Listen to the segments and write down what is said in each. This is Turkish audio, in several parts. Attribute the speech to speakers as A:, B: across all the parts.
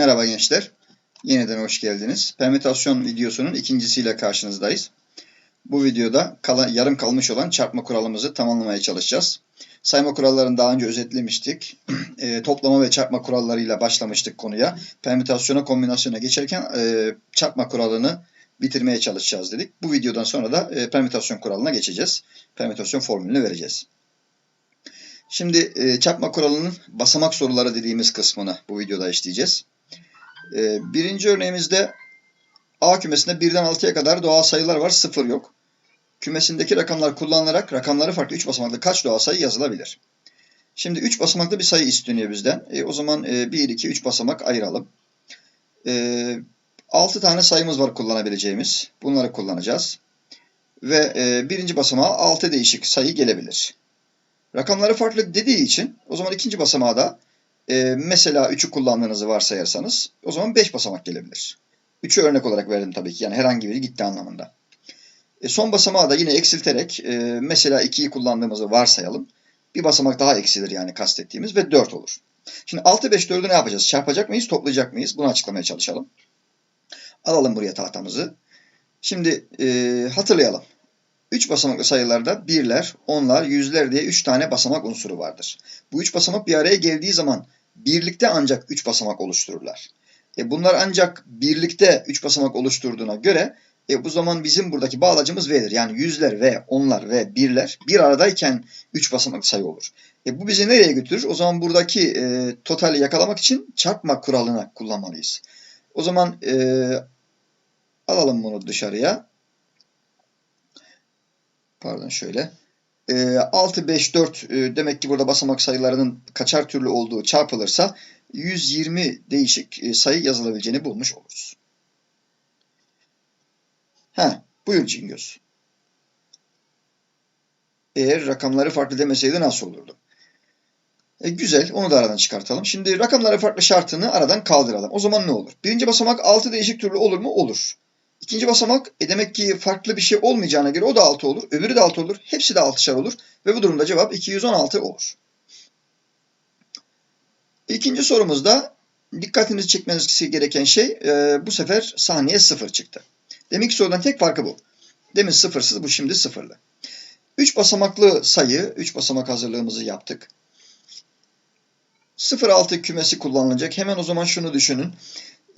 A: Merhaba gençler. Yeniden hoş geldiniz. Permütasyon videosunun ikincisiyle karşınızdayız. Bu videoda kala, yarım kalmış olan çarpma kuralımızı tamamlamaya çalışacağız. Sayma kurallarını daha önce özetlemiştik. E, toplama ve çarpma kurallarıyla başlamıştık konuya. Permütasyona, kombinasyona geçerken e, çarpma kuralını bitirmeye çalışacağız dedik. Bu videodan sonra da e, permütasyon kuralına geçeceğiz. Permütasyon formülünü vereceğiz. Şimdi e, çarpma kuralının basamak soruları dediğimiz kısmını bu videoda işleyeceğiz. E, birinci örneğimizde A kümesinde 1'den 6'ya kadar doğal sayılar var, 0 yok. Kümesindeki rakamlar kullanılarak rakamları farklı 3 basamaklı kaç doğal sayı yazılabilir? Şimdi 3 basamaklı bir sayı isteniyor bizden. E, o zaman e, 1, 2, 3 basamak ayıralım. E, 6 tane sayımız var kullanabileceğimiz. Bunları kullanacağız. Ve e, birinci basamağa 6 değişik sayı gelebilir. Rakamları farklı dediği için o zaman ikinci basamağa da e, mesela 3'ü kullandığınızı varsayarsanız o zaman 5 basamak gelebilir. 3'ü örnek olarak verdim tabii ki yani herhangi biri gitti anlamında. E, son basamağı da yine eksilterek e, mesela 2'yi kullandığımızı varsayalım. Bir basamak daha eksilir yani kastettiğimiz ve 4 olur. Şimdi 6, 5, 4'ü ne yapacağız? Çarpacak mıyız, toplayacak mıyız? Bunu açıklamaya çalışalım. Alalım buraya tahtamızı. Şimdi e, hatırlayalım. 3 basamaklı sayılarda birler, onlar, yüzler diye 3 tane basamak unsuru vardır. Bu 3 basamak bir araya geldiği zaman birlikte ancak 3 basamak oluştururlar. E bunlar ancak birlikte 3 basamak oluşturduğuna göre e bu zaman bizim buradaki bağlacımız V'dir. Yani yüzler ve onlar ve birler bir aradayken 3 basamaklı sayı olur. E bu bizi nereye götürür? O zaman buradaki e, totali yakalamak için çarpma kuralını kullanmalıyız. O zaman e, alalım bunu dışarıya pardon şöyle. E, 6, 5, 4 e, demek ki burada basamak sayılarının kaçar türlü olduğu çarpılırsa 120 değişik e, sayı yazılabileceğini bulmuş oluruz. Ha, buyur Cingöz. Eğer rakamları farklı demeseydi nasıl olurdu? E, güzel, onu da aradan çıkartalım. Şimdi rakamları farklı şartını aradan kaldıralım. O zaman ne olur? Birinci basamak 6 değişik türlü olur mu? Olur. İkinci basamak e demek ki farklı bir şey olmayacağına göre o da 6 olur. Öbürü de 6 olur. Hepsi de 6'şar olur. Ve bu durumda cevap 216 olur. İkinci sorumuzda dikkatinizi çekmeniz gereken şey e, bu sefer sahneye 0 çıktı. Demek ki sorudan tek farkı bu. Demin sıfırsız bu şimdi sıfırlı. 3 basamaklı sayı, 3 basamak hazırlığımızı yaptık. 0-6 kümesi kullanılacak. Hemen o zaman şunu düşünün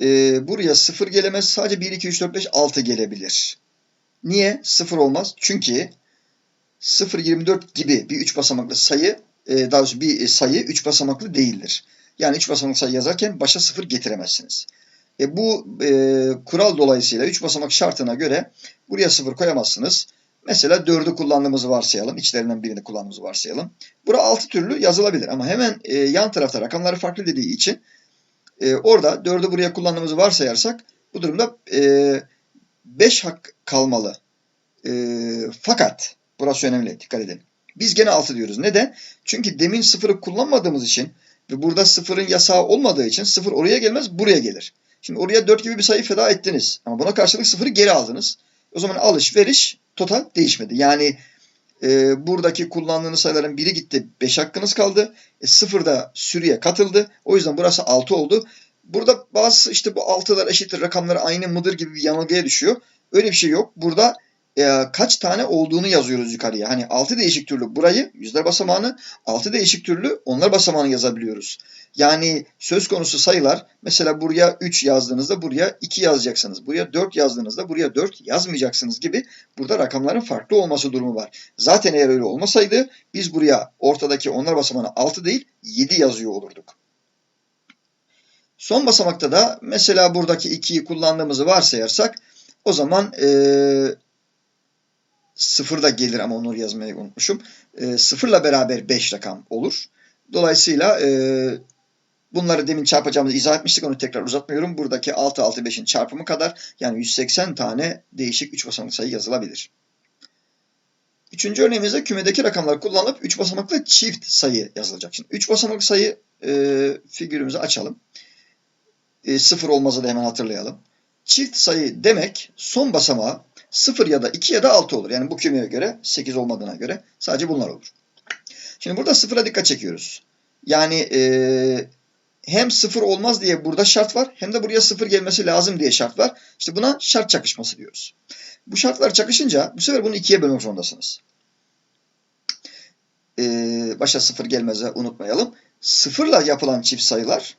A: e, buraya 0 gelemez. Sadece 1, 2, 3, 4, 5, 6 gelebilir. Niye? 0 olmaz. Çünkü 0, 24 gibi bir 3 basamaklı sayı, e, daha doğrusu bir sayı 3 basamaklı değildir. Yani 3 basamaklı sayı yazarken başa 0 getiremezsiniz. E, bu e, kural dolayısıyla 3 basamak şartına göre buraya 0 koyamazsınız. Mesela 4'ü kullandığımızı varsayalım. İçlerinden birini kullandığımızı varsayalım. Bura 6 türlü yazılabilir ama hemen e, yan tarafta rakamları farklı dediği için e, orada 4'ü buraya kullandığımızı varsayarsak bu durumda 5 e, hak kalmalı. E, fakat burası önemli dikkat edin. Biz gene 6 diyoruz. Neden? Çünkü demin 0'ı kullanmadığımız için ve burada 0'ın yasağı olmadığı için 0 oraya gelmez buraya gelir. Şimdi oraya 4 gibi bir sayı feda ettiniz. Ama buna karşılık 0'ı geri aldınız. O zaman alış veriş total değişmedi. Yani e, buradaki kullandığınız sayıların biri gitti. 5 hakkınız kaldı. E, 0 da sürüye katıldı. O yüzden burası 6 oldu. Burada bazı işte bu 6'lar eşittir rakamları aynı mıdır gibi bir yanılgıya düşüyor. Öyle bir şey yok. Burada e, kaç tane olduğunu yazıyoruz yukarıya. Hani 6 değişik türlü burayı yüzler basamağını 6 değişik türlü onlar basamağını yazabiliyoruz. Yani söz konusu sayılar mesela buraya 3 yazdığınızda buraya 2 yazacaksınız. Buraya 4 yazdığınızda buraya 4 yazmayacaksınız gibi burada rakamların farklı olması durumu var. Zaten eğer öyle olmasaydı biz buraya ortadaki onlar basamağını 6 değil 7 yazıyor olurduk. Son basamakta da mesela buradaki 2'yi kullandığımızı varsayarsak o zaman e, sıfır da gelir ama onu yazmayı unutmuşum. E, sıfırla beraber 5 rakam olur. Dolayısıyla e, bunları demin çarpacağımızı izah etmiştik. Onu tekrar uzatmıyorum. Buradaki 6, 6, 5'in çarpımı kadar yani 180 tane değişik 3 basamaklı sayı yazılabilir. Üçüncü örneğimizde kümedeki rakamlar kullanılıp 3 basamaklı çift sayı yazılacak. Şimdi 3 basamaklı sayı e, figürümüzü açalım. E, sıfır olmazı da hemen hatırlayalım. Çift sayı demek son basamağı 0 ya da 2 ya da 6 olur. Yani bu kümeye göre 8 olmadığına göre sadece bunlar olur. Şimdi burada sıfıra dikkat çekiyoruz. Yani e, hem sıfır olmaz diye burada şart var hem de buraya sıfır gelmesi lazım diye şart var. İşte buna şart çakışması diyoruz. Bu şartlar çakışınca bu sefer bunu ikiye bölmek zorundasınız. Ee, başa sıfır gelmeze unutmayalım. Sıfırla yapılan çift sayılar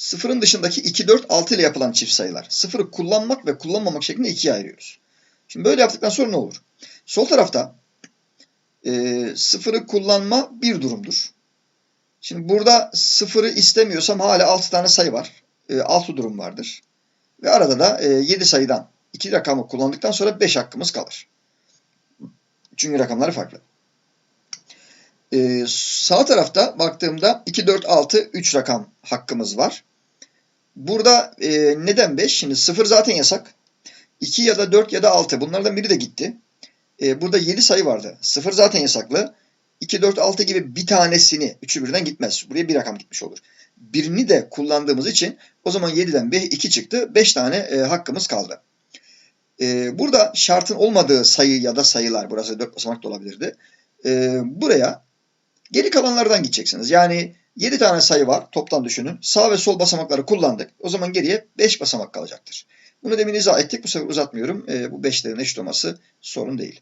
A: sıfırın dışındaki 2, 4, 6 ile yapılan çift sayılar. Sıfırı kullanmak ve kullanmamak şeklinde ikiye ayırıyoruz. Şimdi böyle yaptıktan sonra ne olur? Sol tarafta e, sıfırı kullanma bir durumdur. Şimdi burada sıfırı istemiyorsam hala 6 tane sayı var. E, 6 durum vardır. Ve arada da e, 7 sayıdan 2 rakamı kullandıktan sonra 5 hakkımız kalır. Çünkü rakamları farklı. E, sağ tarafta baktığımda 2, 4, 6, 3 rakam hakkımız var. Burada e, neden 5? Şimdi 0 zaten yasak. 2 ya da 4 ya da 6 bunlardan biri de gitti. E, burada 7 sayı vardı. 0 zaten yasaklı. 2, 4, 6 gibi bir tanesini, üçü birden gitmez. Buraya bir rakam gitmiş olur. Birini de kullandığımız için o zaman 7'den 2 çıktı. 5 tane e, hakkımız kaldı. E, burada şartın olmadığı sayı ya da sayılar, burası 4 basamak da olabilirdi. E, buraya geri kalanlardan gideceksiniz. Yani 7 tane sayı var toptan düşünün. Sağ ve sol basamakları kullandık. O zaman geriye 5 basamak kalacaktır. Bunu demin izah ettik. Bu sefer uzatmıyorum. E, bu 5'lerin eşit olması sorun değil.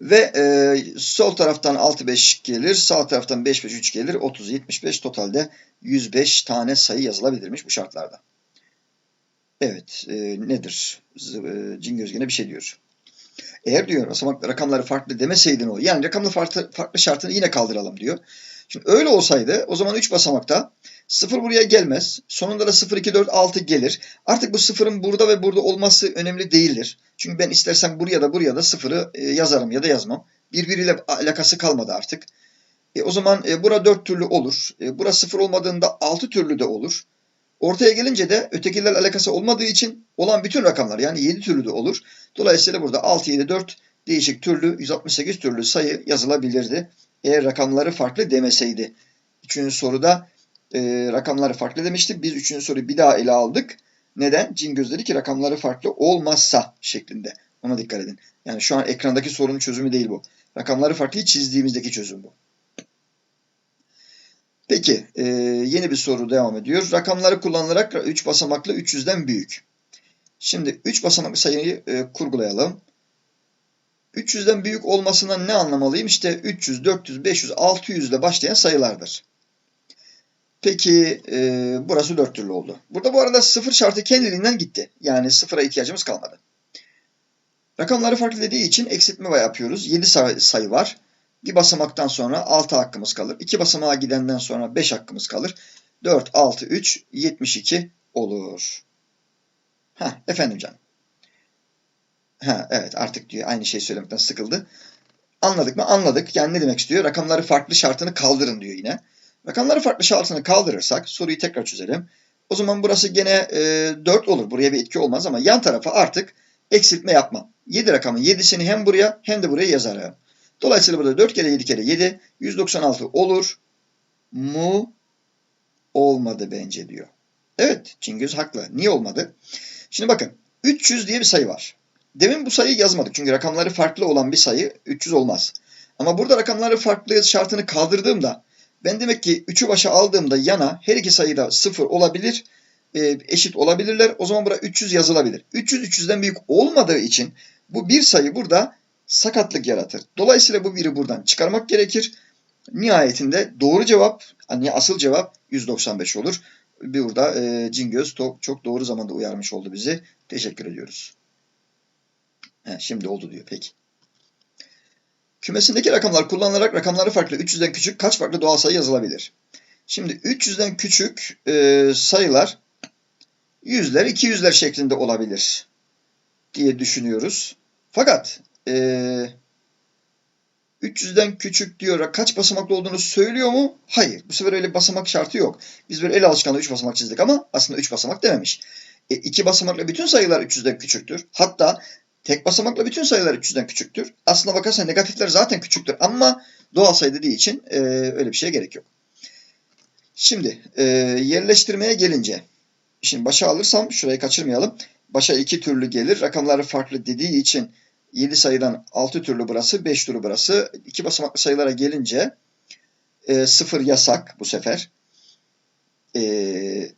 A: Ve e, sol taraftan 6 5 gelir. Sağ taraftan 5 5 3 gelir. 30 75 totalde 105 tane sayı yazılabilirmiş bu şartlarda. Evet e, nedir? E, Cingöz gene bir şey diyor. Eğer diyor basamak rakamları farklı demeseydin o. Yani rakamlı farklı, farklı şartını yine kaldıralım diyor. Şimdi öyle olsaydı o zaman 3 basamakta 0 buraya gelmez. Sonunda da 0, 2, 4, 6 gelir. Artık bu sıfırın burada ve burada olması önemli değildir. Çünkü ben istersem buraya da buraya da sıfırı e, yazarım ya da yazmam. Birbiriyle alakası kalmadı artık. E, o zaman e, bura 4 türlü olur. E, bura 0 olmadığında 6 türlü de olur. Ortaya gelince de ötekilerle alakası olmadığı için olan bütün rakamlar yani 7 türlü de olur. Dolayısıyla burada 6, 7, 4 değişik türlü 168 türlü sayı yazılabilirdi. Eğer rakamları farklı demeseydi. Üçüncü soruda e, rakamları farklı demişti. Biz üçüncü soruyu bir daha ele aldık. Neden? Cingöz dedi ki rakamları farklı olmazsa şeklinde. Ona dikkat edin. Yani şu an ekrandaki sorunun çözümü değil bu. Rakamları farklı çizdiğimizdeki çözüm bu. Peki e, yeni bir soru devam ediyor. Rakamları kullanılarak 3 basamaklı 300'den büyük. Şimdi 3 basamaklı sayıyı e, kurgulayalım. 300'den büyük olmasından ne anlamalıyım? İşte 300, 400, 500, 600 ile başlayan sayılardır. Peki e, burası 4 türlü oldu. Burada bu arada sıfır şartı kendiliğinden gitti. Yani sıfıra ihtiyacımız kalmadı. Rakamları farklı dediği için eksiltme yapıyoruz. 7 sayı var. Bir basamaktan sonra 6 hakkımız kalır. 2 basamağa gidenden sonra 5 hakkımız kalır. 4, 6, 3, 72 olur. Ha, efendim canım. Ha, evet artık diyor aynı şeyi söylemekten sıkıldı. Anladık mı? Anladık. Yani ne demek istiyor? Rakamları farklı şartını kaldırın diyor yine. Rakamları farklı şartını kaldırırsak soruyu tekrar çözelim. O zaman burası gene e, 4 olur. Buraya bir etki olmaz ama yan tarafa artık eksiltme yapmam. 7 rakamın 7'sini hem buraya hem de buraya yazarım. Dolayısıyla burada 4 kere 7 kere 7 196 olur mu? Olmadı bence diyor. Evet Cingöz haklı. Niye olmadı? Şimdi bakın 300 diye bir sayı var. Demin bu sayıyı yazmadık. Çünkü rakamları farklı olan bir sayı 300 olmaz. Ama burada rakamları farklı şartını kaldırdığımda ben demek ki 3'ü başa aldığımda yana her iki sayıda 0 olabilir, e, eşit olabilirler. O zaman burada 300 yazılabilir. 300 300'den büyük olmadığı için bu bir sayı burada sakatlık yaratır. Dolayısıyla bu biri buradan çıkarmak gerekir. Nihayetinde doğru cevap, yani asıl cevap 195 olur. Burada e, Cingöz çok doğru zamanda uyarmış oldu bizi. Teşekkür ediyoruz. He, şimdi oldu diyor. Peki. Kümesindeki rakamlar kullanılarak rakamları farklı 300'den küçük kaç farklı doğal sayı yazılabilir? Şimdi 300'den küçük e, sayılar yüzler, 200'ler şeklinde olabilir diye düşünüyoruz. Fakat e, 300'den küçük diyor kaç basamaklı olduğunu söylüyor mu? Hayır. Bu sefer öyle basamak şartı yok. Biz böyle el alışkanlığı 3 basamak çizdik ama aslında 3 basamak dememiş. E, 2 basamaklı bütün sayılar 300'den küçüktür. Hatta Tek basamakla bütün sayılar 300'den küçüktür. Aslına bakarsan negatifler zaten küçüktür ama doğal sayı dediği için e, öyle bir şeye gerek yok. Şimdi e, yerleştirmeye gelince şimdi başa alırsam şurayı kaçırmayalım. Başa iki türlü gelir. Rakamları farklı dediği için 7 sayıdan 6 türlü burası, 5 türlü burası. İki basamaklı sayılara gelince E, sıfır yasak bu sefer. E,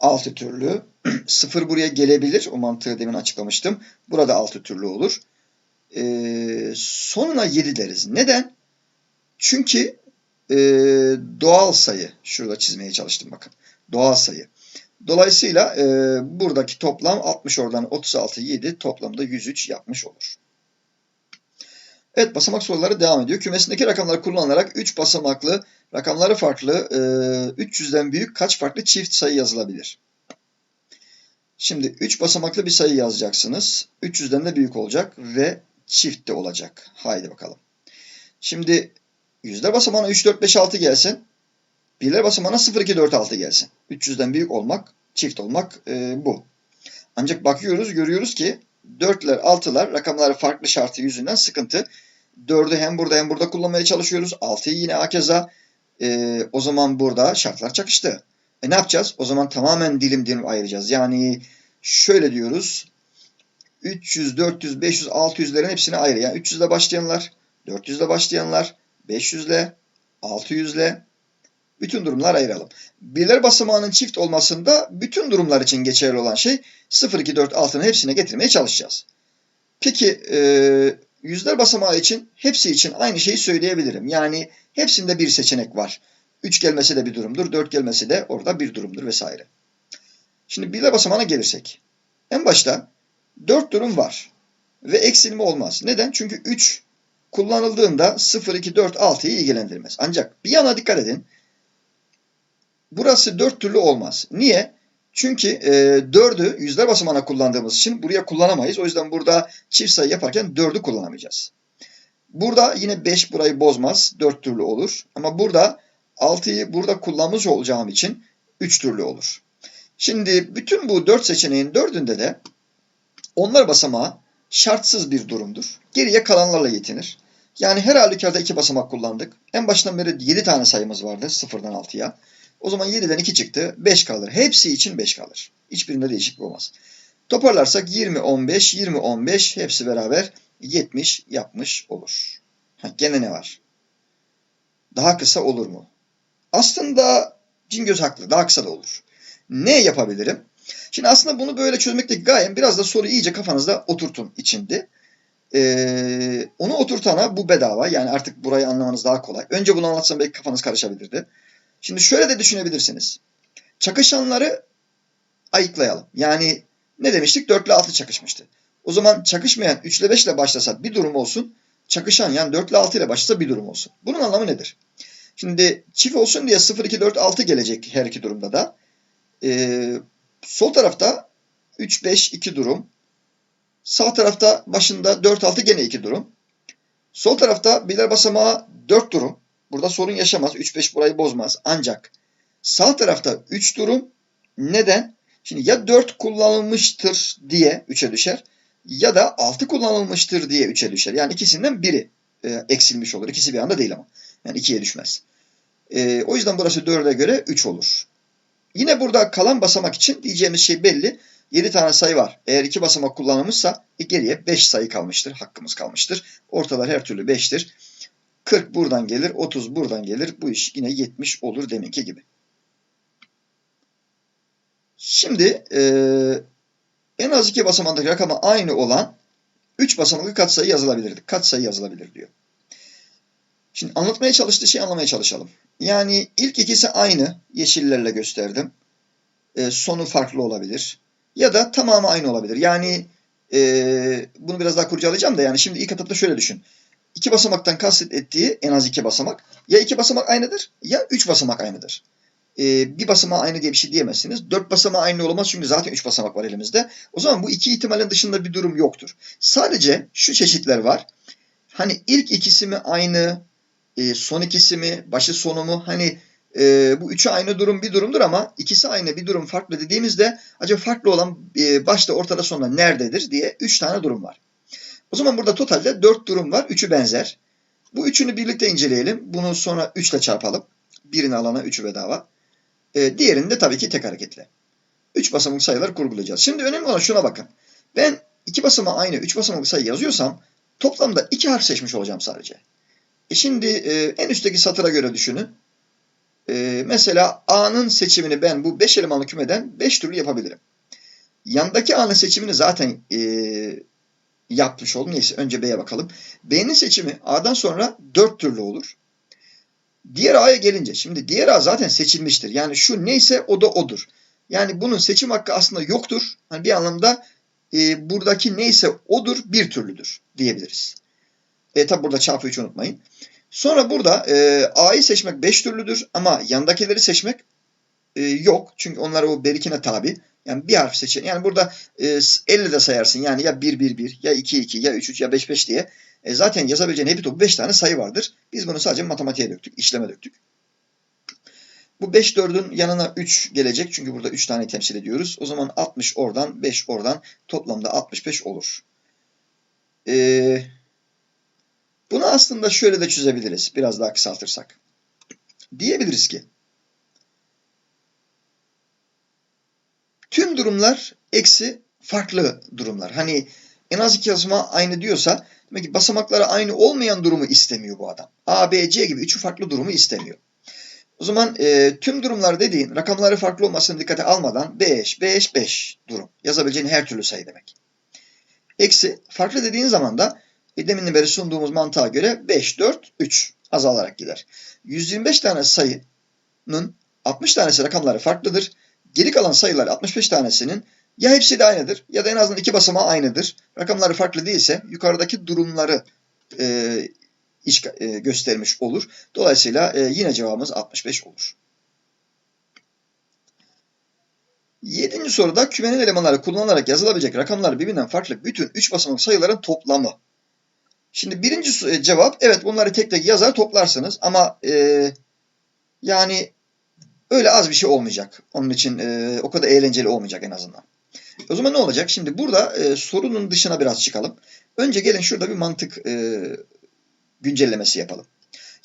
A: altı türlü. sıfır buraya gelebilir. O mantığı demin açıklamıştım. Burada altı türlü olur. E, sonuna 7 deriz. Neden? Çünkü e, doğal sayı. Şurada çizmeye çalıştım bakın. Doğal sayı. Dolayısıyla e, buradaki toplam 60 oradan 36 7 toplamda 103 yapmış olur. Evet basamak soruları devam ediyor. Kümesindeki rakamları kullanılarak 3 basamaklı rakamları farklı e, 300'den büyük kaç farklı çift sayı yazılabilir? Şimdi 3 basamaklı bir sayı yazacaksınız. 300'den de büyük olacak ve çift de olacak. Haydi bakalım. Şimdi yüzler basamağına 3, 4, 5, 6 gelsin. Birler basamağına 0, 2, 4, 6 gelsin. 300'den büyük olmak, çift olmak e, bu. Ancak bakıyoruz, görüyoruz ki 4'ler, 6'lar rakamları farklı şartı yüzünden sıkıntı. 4'ü hem burada hem burada kullanmaya çalışıyoruz. 6'yı yine hakeza. E, o zaman burada şartlar çakıştı. E ne yapacağız? O zaman tamamen dilim dilim ayıracağız. Yani şöyle diyoruz. 300, 400, 500, 600'lerin hepsini ayrı. Yani 300 ile başlayanlar, 400 ile başlayanlar, 500 ile, 600 ile bütün durumlar ayıralım. Birler basamağının çift olmasında bütün durumlar için geçerli olan şey 0, 2, 4, 6'nın hepsine getirmeye çalışacağız. Peki e, yüzler basamağı için hepsi için aynı şeyi söyleyebilirim. Yani hepsinde bir seçenek var. 3 gelmesi de bir durumdur, 4 gelmesi de orada bir durumdur vesaire. Şimdi birler basamağına gelirsek. En başta 4 durum var ve eksilme olmaz. Neden? Çünkü 3 kullanıldığında 0, 2, 4, 6'yı ilgilendirmez. Ancak bir yana dikkat edin. Burası 4 türlü olmaz. Niye? Çünkü e, 4'ü yüzler basamağına kullandığımız için buraya kullanamayız. O yüzden burada çift sayı yaparken 4'ü kullanamayacağız. Burada yine 5 burayı bozmaz. 4 türlü olur. Ama burada 6'yı burada kullanmış olacağım için 3 türlü olur. Şimdi bütün bu 4 seçeneğin 4'ünde de onlar basamağı şartsız bir durumdur. Geriye kalanlarla yetinir. Yani her halükarda 2 basamak kullandık. En baştan beri 7 tane sayımız vardı 0'dan 6'ya. O zaman 7'den 2 çıktı. 5 kalır. Hepsi için 5 kalır. Hiçbirinde değişiklik olmaz. Toparlarsak 20, 15, 20, 15 hepsi beraber 70 yapmış olur. Ha, gene ne var? Daha kısa olur mu? Aslında Cingöz haklı. Daha kısa da olur. Ne yapabilirim? Şimdi aslında bunu böyle çözmekteki gayem biraz da soruyu iyice kafanızda oturtun içinde. Ee, onu oturtana bu bedava. Yani artık burayı anlamanız daha kolay. Önce bunu anlatsam belki kafanız karışabilirdi. Şimdi şöyle de düşünebilirsiniz. Çakışanları ayıklayalım. Yani ne demiştik? 4 ile 6 çakışmıştı. O zaman çakışmayan 3 ile 5 ile başlasa bir durum olsun. Çakışan yani 4 ile 6 ile başlasa bir durum olsun. Bunun anlamı nedir? Şimdi çift olsun diye 0, 2, 4, 6 gelecek her iki durumda da. Ee, sol tarafta 3, 5, 2 durum. Sağ tarafta başında 4, 6 gene 2 durum. Sol tarafta birler basamağı 4 durum. Burada sorun yaşamaz. 3-5 burayı bozmaz. Ancak sağ tarafta 3 durum. Neden? Şimdi ya 4 kullanılmıştır diye 3'e düşer ya da 6 kullanılmıştır diye 3'e düşer. Yani ikisinden biri e, eksilmiş olur. İkisi bir anda değil ama. Yani 2'ye düşmez. E, o yüzden burası 4'e göre 3 olur. Yine burada kalan basamak için diyeceğimiz şey belli. 7 tane sayı var. Eğer 2 basamak kullanılmışsa e, geriye 5 sayı kalmıştır. Hakkımız kalmıştır. Ortalar her türlü 5'tir. 40 buradan gelir, 30 buradan gelir. Bu iş yine 70 olur deminki gibi. Şimdi e, en az iki basamandaki rakama aynı olan 3 basamaklı katsayı yazılabilirdi. Katsayı yazılabilir diyor. Şimdi anlatmaya çalıştığı şeyi anlamaya çalışalım. Yani ilk ikisi aynı. Yeşillerle gösterdim. E, sonu farklı olabilir. Ya da tamamı aynı olabilir. Yani e, bunu biraz daha kurcalayacağım da yani şimdi ilk etapta şöyle düşün iki basamaktan kastettiği en az iki basamak. Ya iki basamak aynıdır ya üç basamak aynıdır. Ee, bir basamağı aynı diye bir şey diyemezsiniz. Dört basamağı aynı olamaz çünkü zaten üç basamak var elimizde. O zaman bu iki ihtimalin dışında bir durum yoktur. Sadece şu çeşitler var. Hani ilk ikisi mi aynı, e, son ikisi mi, başı sonu mu? Hani e, bu üçü aynı durum bir durumdur ama ikisi aynı bir durum farklı dediğimizde acaba farklı olan e, başta ortada sonunda nerededir diye üç tane durum var. O zaman burada totalde 4 durum var. Üçü benzer. Bu üçünü birlikte inceleyelim. Bunu sonra 3 ile çarpalım. Birini alana 3'ü bedava. Ee, diğerini de tabii ki tek hareketle. 3 basamaklı sayılar kurgulayacağız. Şimdi önemli olan şuna bakın. Ben 2 basamağı aynı 3 basamaklı sayı yazıyorsam toplamda 2 harf seçmiş olacağım sadece. E şimdi e, en üstteki satıra göre düşünün. E, mesela A'nın seçimini ben bu 5 elemanlı kümeden 5 türlü yapabilirim. Yandaki A'nın seçimini zaten e, yapmış oldum. Neyse önce B'ye bakalım. B'nin seçimi A'dan sonra 4 türlü olur. Diğer A'ya gelince şimdi diğer A zaten seçilmiştir. Yani şu neyse o da odur. Yani bunun seçim hakkı aslında yoktur. Hani bir anlamda e, buradaki neyse odur bir türlüdür diyebiliriz. E tabi burada çarpı 3 unutmayın. Sonra burada e, A'yı seçmek 5 türlüdür ama yandakileri seçmek e, yok. Çünkü onlar o berikine tabi. Yani bir harf seçin. Yani burada e, 50 de sayarsın. Yani ya 1 1 1 ya 2 2 ya 3 3 ya 5 5 diye. E, zaten yazabileceğin hepi topu 5 tane sayı vardır. Biz bunu sadece matematiğe döktük, işleme döktük. Bu 5 4'ün yanına 3 gelecek. Çünkü burada 3 tane temsil ediyoruz. O zaman 60 oradan 5 oradan toplamda 65 olur. Ee, bunu aslında şöyle de çözebiliriz. Biraz daha kısaltırsak. Diyebiliriz ki tüm durumlar eksi farklı durumlar. Hani en az iki basamağı aynı diyorsa demek ki basamakları aynı olmayan durumu istemiyor bu adam. A, B, C gibi üçü farklı durumu istemiyor. O zaman e, tüm durumlar dediğin rakamları farklı olmasını dikkate almadan 5, 5, 5 durum. Yazabileceğin her türlü sayı demek. Eksi farklı dediğin zaman da deminden beri sunduğumuz mantığa göre 5, 4, 3 azalarak gider. 125 tane sayının 60 tanesi rakamları farklıdır. Geri kalan sayılar 65 tanesinin ya hepsi de aynıdır ya da en azından iki basamağı aynıdır. Rakamları farklı değilse yukarıdaki durumları e, iş e, göstermiş olur. Dolayısıyla e, yine cevabımız 65 olur. Yedinci soruda kümenin elemanları kullanılarak yazılabilecek rakamlar birbirinden farklı bütün 3 basamak sayıların toplamı. Şimdi birinci e, cevap evet bunları tek tek yazar toplarsınız ama e, yani öyle az bir şey olmayacak. Onun için e, o kadar eğlenceli olmayacak en azından. O zaman ne olacak? Şimdi burada e, sorunun dışına biraz çıkalım. Önce gelin şurada bir mantık e, güncellemesi yapalım.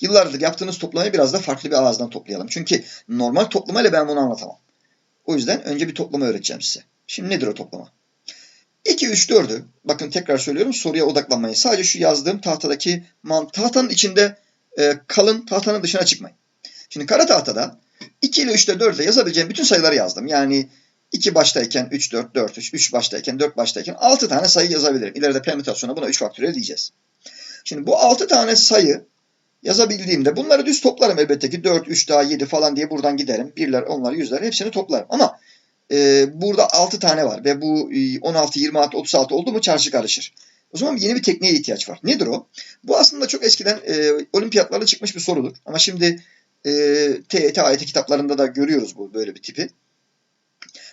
A: Yıllardır yaptığınız toplamayı biraz da farklı bir ağızdan toplayalım. Çünkü normal toplamayla ben bunu anlatamam. O yüzden önce bir toplama öğreteceğim size. Şimdi nedir o toplama? 2, 3, 4'ü bakın tekrar söylüyorum soruya odaklanmayın. Sadece şu yazdığım tahtadaki man tahtanın içinde e, kalın tahtanın dışına çıkmayın. Şimdi kara tahtada 2 ile 3 ile 4 ile yazabileceğim bütün sayıları yazdım. Yani 2 baştayken 3, 4, 4, 3, 3 baştayken 4 baştayken 6 tane sayı yazabilirim. İleride permütasyona buna 3 faktöriyel diyeceğiz. Şimdi bu 6 tane sayı yazabildiğimde bunları düz toplarım elbette ki 4, 3 daha 7 falan diye buradan giderim. Birler, onlar, yüzler hepsini toplarım. Ama e, burada 6 tane var ve bu 16, 26, 36 oldu mu çarşı karışır. O zaman yeni bir tekniğe ihtiyaç var. Nedir o? Bu aslında çok eskiden e, olimpiyatlarda çıkmış bir sorudur. Ama şimdi e, TET, AYT kitaplarında da görüyoruz bu böyle bir tipi.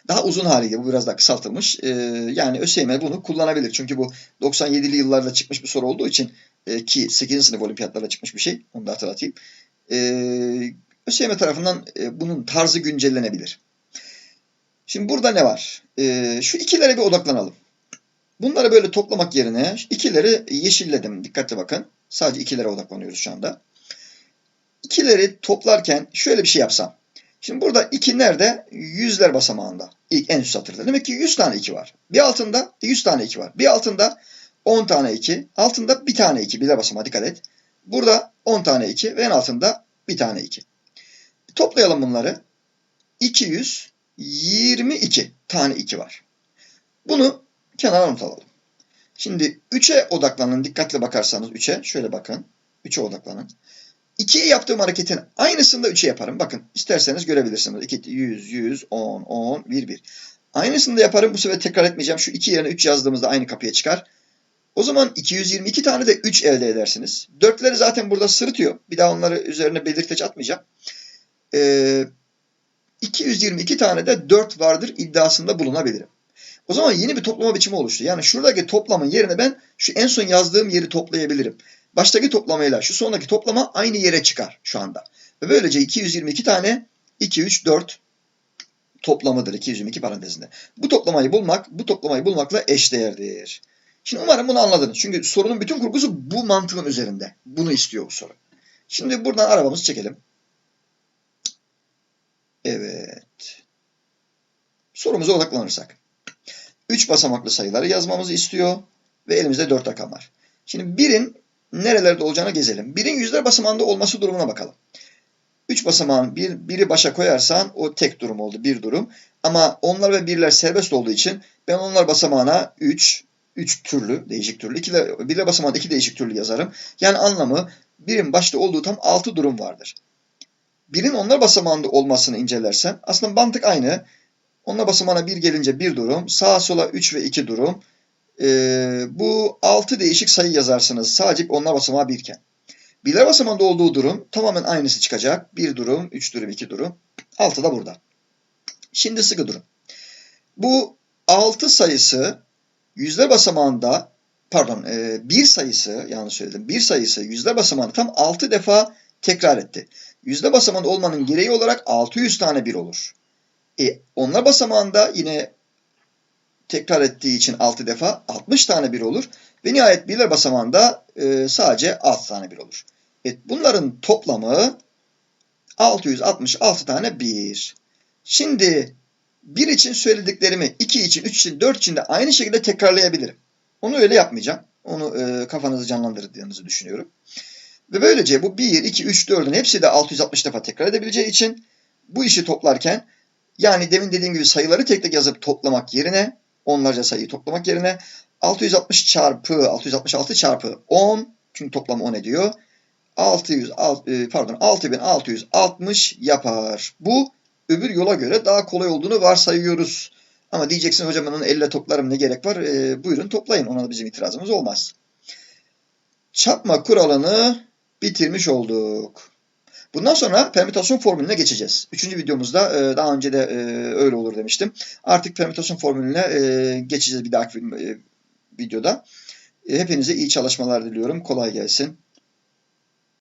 A: Daha uzun haliyle bu biraz daha kısaltılmış. E, yani ÖSYM bunu kullanabilir. Çünkü bu 97'li yıllarda çıkmış bir soru olduğu için e, ki 8. sınıf olimpiyatlarında çıkmış bir şey. Onu da hatırlatayım. E, ÖSYM tarafından e, bunun tarzı güncellenebilir. Şimdi burada ne var? E, şu ikilere bir odaklanalım. Bunları böyle toplamak yerine ikileri yeşilledim. Dikkatli bakın. Sadece ikilere odaklanıyoruz şu anda. İkileri toplarken şöyle bir şey yapsam. Şimdi burada 2 nerede? Yüzler basamağında. İlk en üst satırda. Demek ki 100 tane 2 var. Bir altında 100 tane 2 var. Bir altında 10 tane 2. Altında bir tane 2. Birler basamağa dikkat et. Burada 10 tane 2 ve en altında bir tane 2. Toplayalım bunları. 222 tane 2 var. Bunu kenara not alalım. Şimdi 3'e odaklanın. Dikkatli bakarsanız 3'e. Şöyle bakın. 3'e odaklanın. 2'ye yaptığım hareketin aynısını da 3'e yaparım. Bakın isterseniz görebilirsiniz. 2, 100, 100, 10, 10, 1, 1. Aynısını da yaparım. Bu sefer tekrar etmeyeceğim. Şu 2 yerine 3 yazdığımızda aynı kapıya çıkar. O zaman 222 tane de 3 elde edersiniz. 4'leri zaten burada sırıtıyor. Bir daha onları üzerine belirteç atmayacağım. Ee, 222 tane de 4 vardır iddiasında bulunabilirim. O zaman yeni bir toplama biçimi oluştu. Yani şuradaki toplamın yerine ben şu en son yazdığım yeri toplayabilirim. Baştaki toplamayla şu sondaki toplama aynı yere çıkar şu anda. Ve böylece 222 tane 2, 3, 4 toplamıdır 222 parantezinde. Bu toplamayı bulmak, bu toplamayı bulmakla eşdeğerdir. Şimdi umarım bunu anladınız. Çünkü sorunun bütün kurgusu bu mantığın üzerinde. Bunu istiyor bu soru. Şimdi buradan arabamızı çekelim. Evet. Sorumuza odaklanırsak. 3 basamaklı sayıları yazmamızı istiyor ve elimizde 4 rakam var. Şimdi birin nerelerde olacağını gezelim. Birin yüzler basamağında olması durumuna bakalım. 3 basamağın bir, biri başa koyarsan o tek durum oldu, bir durum. Ama onlar ve birler serbest olduğu için ben onlar basamağına 3, 3 türlü, değişik türlü, ikiler, birler basamağında 2 değişik türlü yazarım. Yani anlamı birin başta olduğu tam 6 durum vardır. Birin onlar basamağında olmasını incelersen aslında mantık aynı. Onlar basamağına 1 gelince 1 durum, sağa sola 3 ve 2 durum. Ee, bu 6 değişik sayı yazarsınız sadece onlar basamağı 1 iken. Birler basamağında olduğu durum tamamen aynısı çıkacak. 1 durum, 3 durum, 2 durum. 6 da burada. Şimdi sıkı durun. Bu 6 sayısı yüzler basamağında pardon e, bir sayısı yanlış söyledim. Bir sayısı yüzler basamağında tam 6 defa tekrar etti. Yüzde basamağında olmanın gereği olarak 600 tane bir olur. E, onlar basamağında yine tekrar ettiği için 6 defa 60 tane bir olur. Ve nihayet birler basamağında e, sadece 6 tane bir olur. Evet, bunların toplamı 666 tane bir. Şimdi bir için söylediklerimi 2 için, 3 için, 4 için de aynı şekilde tekrarlayabilirim. Onu öyle yapmayacağım. Onu e, kafanızı canlandırdığınızı düşünüyorum. Ve böylece bu 1, 2, 3, 4'ün hepsi de 660 defa tekrar edebileceği için bu işi toplarken yani demin dediğim gibi sayıları tek tek yazıp toplamak yerine onlarca sayıyı toplamak yerine 660 çarpı 666 çarpı 10 çünkü toplam 10 ediyor. 600 e, pardon 6660 yapar. Bu öbür yola göre daha kolay olduğunu varsayıyoruz. Ama diyeceksin hocam ben onu elle toplarım ne gerek var? E, buyurun toplayın. Ona da bizim itirazımız olmaz. Çarpma kuralını bitirmiş olduk. Bundan sonra permütasyon formülüne geçeceğiz. Üçüncü videomuzda e, daha önce de e, öyle olur demiştim. Artık permütasyon formülüne e, geçeceğiz bir dahaki videoda. Hepinize iyi çalışmalar diliyorum. Kolay gelsin.